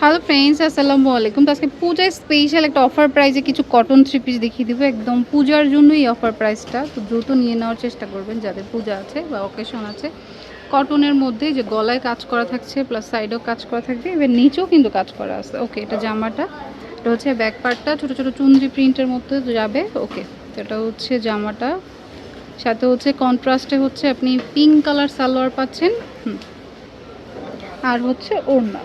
Hello friends আসসালামু আলাইকুম তো আজকে পূজায় স্পেশাল একটা অফার প্রাইসে কিছু কটন থ্রি পিস দেখিয়ে দিব। একদম পূজার জন্য এই অফার প্রাইসটা তো দ্রুত নিয়ে নেওয়ার চেষ্টা করবেন যাদের পূজা আছে বা অকেশন আছে। কটনের মধ্যে যে গলায় কাজ করা থাকছে প্লাস সাইডেও কাজ করা থাকবে। এবার নিচেও কিন্তু কাজ করা আছে। ওকে এটা জামাটা। এটা হচ্ছে ব্যাক পার্টটা ছোটো ছোটো চুনরি প্রিন্টের মধ্যে যাবে। ওকে এটা হচ্ছে জামাটা। সাথে হচ্ছে কন্ট্রাস্টে হচ্ছে আপনি পিঙ্ক কালার সালোয়ার পাচ্ছেন। আর হচ্ছে ওড়না।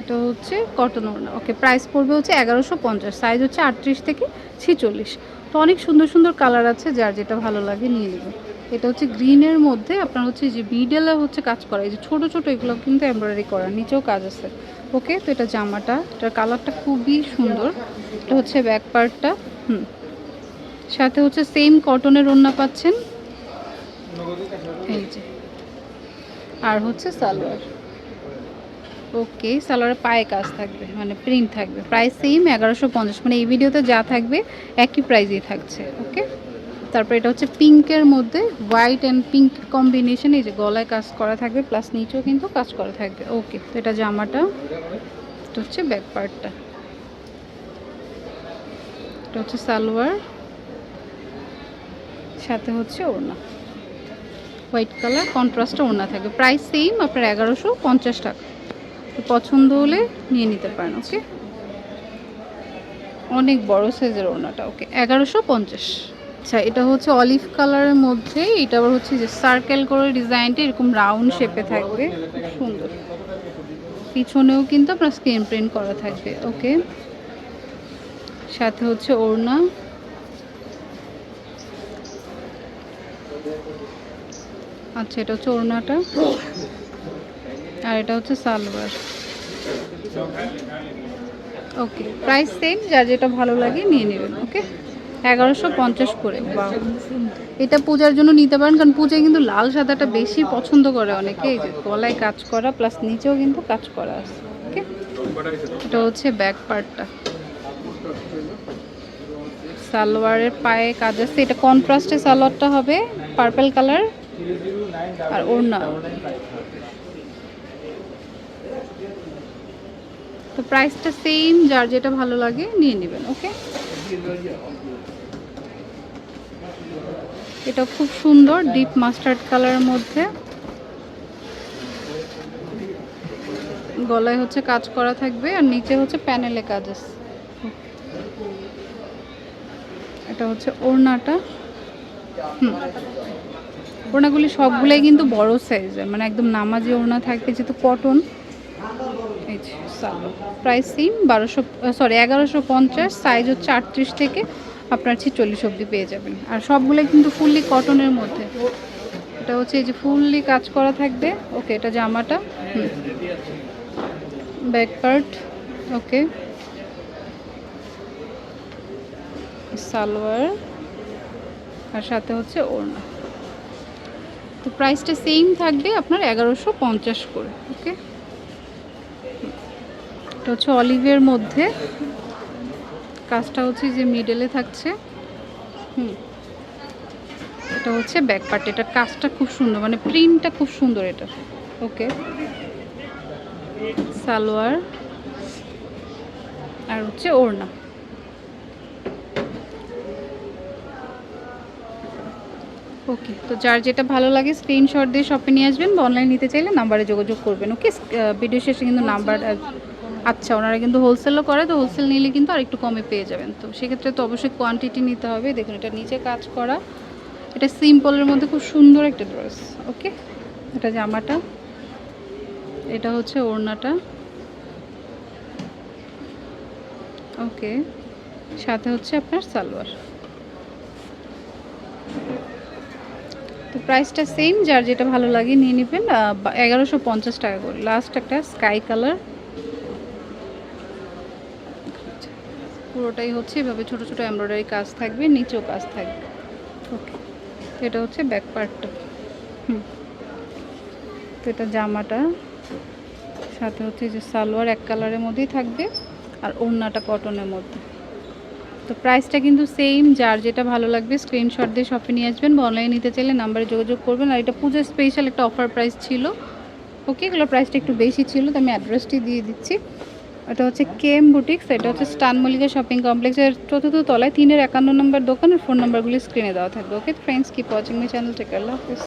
এটা হচ্ছে কটন ওড়না। ওকে প্রাইস পড়বে হচ্ছে এগারোশো পঞ্চাশ সাইজ হচ্ছে আটত্রিশ থেকে ছিচল্লিশ। তো অনেক সুন্দর সুন্দর কালার আছে, যার যেটা ভালো লাগে নিয়ে নেবেন। এটা হচ্ছে গ্রিনের মধ্যে আপনার হচ্ছে যে বিডেলে হচ্ছে কাজ করা, এই যে ছোটো ছোটো এগুলো কিন্তু এমব্রয়ডারি করা, নিচেও কাজ আছে। ওকে তো এটা জামাটা, এটার কালারটা খুবই সুন্দর। এটা হচ্ছে ব্যাক পার্টটা হুম। সাথে হচ্ছে সেম কটনের ওড়না পাচ্ছেন। এই যে। আর হচ্ছে সালোয়ার। ওকে সালোয়ারের পায়ে কাজ থাকবে মানে প্রিন্ট থাকবে। প্রাইস সেম এগারোশো পঞ্চাশ। মানে এই ভিডিওতে যা থাকবে, একই প্রাইসেই থাকছে ওকে তারপর এটা হচ্ছে পিঙ্কের মধ্যে হোয়াইট অ্যান্ড পিঙ্ক কম্বিনেশন এই যে গলায় কাজ করা থাকবে প্লাস নিচেও কিন্তু কাজ করা থাকবে। ওকে তো এটা জামাটা, এটা হচ্ছে ব্যাক পার্টটা এটা হচ্ছে সালোয়ার, সাথে হচ্ছে ওড়না। হোয়াইট কালার কন্ট্রাস্টে ওড়না থাকবে। প্রাইস সেম আপনার এগারোশো পঞ্চাশ টাকা। তো পছন্দ হলে নিয়ে নিতে পারেন, ওকে? অনেক বড় সাইজের ওড়নাটা, ওকে? এগারোশো পঞ্চাশ। আচ্ছা এটা হচ্ছে অলিভ কালারের মধ্যে, এটা আবার হচ্ছে যে সার্কেল করে ডিজাইনটা, এরকম রাউন্ড শেপে থাকবে, খুব সুন্দর। পিছনেও কিন্তু আপনার স্ক্রিন প্রিন্ট করা থাকবে, ওকে? সাথে হচ্ছে ওড়না। আচ্ছা এটা হচ্ছে ওড়নাটা। আর এটা হচ্ছে সালোয়ার। ওকে প্রাইস সেম যার যেটা ভালো লাগে নিয়ে নেবেন ওকে এগারোশো পঞ্চাশ করে। বা এটা পূজার জন্য নিতে পারেন, কারণ পূজায় কিন্তু লাল সাদাটা বেশি পছন্দ করে অনেকে, এই যে গলায় কাজ করা প্লাস নিচেও কিন্তু কাজ করা আছে ওকে এটা হচ্ছে ব্যাক পার্টটা সালোয়ারের পায়ে কাজ আছে, এটা কন্ট্রাস্টে সালোয়ারটা হবে পার্পল কালার আর ওড়না। তো প্রাইসটা সেম যার যেটা ভালো লাগে নিয়ে নেবেন ওকে এটা খুব সুন্দর ডিপ মাস্টার্ড কালারের মধ্যে। গলায় হচ্ছে কাজ করা থাকবে, আর নিচে হচ্ছে প্যানেলে কাজ আছে। এটা হচ্ছে ওড়নাটা। হুম। ওড়নাগুলি সবগুলোই কিন্তু বড় সাইজের মানে একদম নামাজি ওড়না থাকবে যেহেতু কটন প্রাইস সেম বারোশো সরি এগারোশো পঞ্চাশ সাইজ হচ্ছে আটত্রিশ থেকে আপনার ছিচল্লিশ অবধি পেয়ে যাবেন। আর সবগুলো কিন্তু ফুললি কটনের মধ্যে। এটা হচ্ছে এই যে ফুললি কাজ করা থাকবে। ওকে এটা জামাটা। ব্যাক পার্ট ওকে সালোয়ার আর সাথে হচ্ছে ওড়না। তো প্রাইসটা সেম থাকবে আপনার এগারোশো পঞ্চাশ করে ওকে এটা হচ্ছে অলিভের মধ্যে। কাজটা হচ্ছে যে মিডলে থাকছে। হুম। এটা হচ্ছে ব্যাক পার্ট এটার কাজটা খুব সুন্দর মানে প্রিন্টটা খুব সুন্দর এটা। ওকে সালোয়ার। আর হচ্ছে ওড়না। ওকে তো যার যেটা ভালো লাগে স্ক্রিনশট দিয়ে শপে নিয়ে আসবেন বা অনলাইন নিতে চাইলে নাম্বারে যোগাযোগ করবেন। ওকে ভিডিও শেষে কিন্তু নাম্বার আচ্ছা ওনারা কিন্তু হোলসেলও করে, তো হোলসেল নিলে কিন্তু আর একটু কমে পেয়ে যাবেন। তো সেক্ষেত্রে তো অবশ্যই কোয়ান্টিটি নিতে হবে। দেখুন, এটা নিচে কাজ করা। এটা সিম্পলের মধ্যে খুব সুন্দর একটা ড্রেস ওকে এটা জামাটা। এটা হচ্ছে ওড়নাটা। ওকে সাথে হচ্ছে আপনার সালোয়ার। তো প্রাইসটা সেম যার যেটা ভালো লাগে নিয়ে নেবেন এগারোশো টাকা করে। লাস্ট একটা স্কাই কালার পুরোটাই হচ্ছে এভাবে ছোট ছোট এমব্রয়ডারি কাজ থাকবে, নিচেও কাজ থাকবে। ওকে এটা হচ্ছে ব্যাক পার্টটা হুম। তো এটা জামাটা, সাথে হচ্ছে যে সালোয়ার এক কালারের মধ্যেই থাকবে, আর ওড়নাটা কটনের মধ্যে। তো প্রাইসটা কিন্তু সেম যার যেটা ভালো লাগবে স্ক্রিনশট দিয়ে শপে নিয়ে আসবেন বা অনলাইনে নিতে চাইলে নাম্বারে যোগাযোগ করবেন। আর এটা পুজোর স্পেশাল একটা অফার প্রাইস ছিল। ওকে এগুলোর প্রাইসটা একটু বেশি ছিল, তো আমি অ্যাড্রেসটি দিয়ে দিচ্ছি। এটা হচ্ছে কেএম বুটিক্স এটা হচ্ছে স্টান মল্লিকা শপিং কমপ্লেক্সের চতুর্থ তলায়, তিনের একান্ন নম্বর দোকান, আর ফোন নাম্বারগুলি স্ক্রিনে দেওয়া থাকবে। Okay friends keep watching my channel take Allah Hafiz